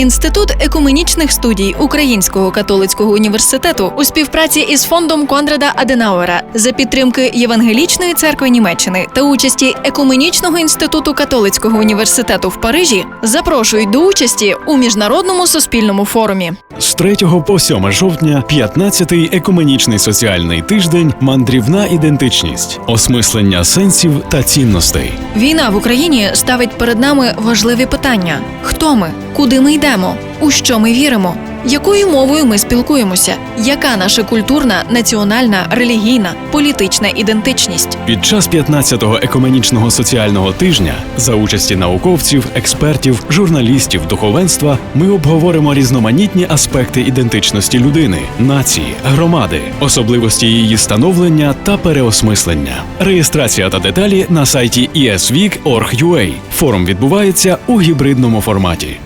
Інститут екуменічних студій Українського католицького університету у співпраці із фондом Конрада Аденауера за підтримки Євангелічної церкви Німеччини та участі Екуменічного інституту католицького університету в Парижі запрошують до участі у міжнародному суспільному форумі. З 3 по 7 жовтня 15-й екуменічний соціальний тиждень Мандрівна ідентичність, осмислення сенсів та цінностей. Війна в Україні ставить перед нами важливі питання: хто ми, куди ми йдемо, у що ми віримо, якою мовою ми спілкуємося, яка наша культурна, національна, релігійна, політична ідентичність. Під час 15-го екуменічного соціального тижня за участі науковців, експертів, журналістів, духовенства ми обговоримо різноманітні аспекти ідентичності людини, нації, громади, особливості її становлення та переосмислення. Реєстрація та деталі на сайті esweek.org.ua. Форум відбувається у гібридному форматі.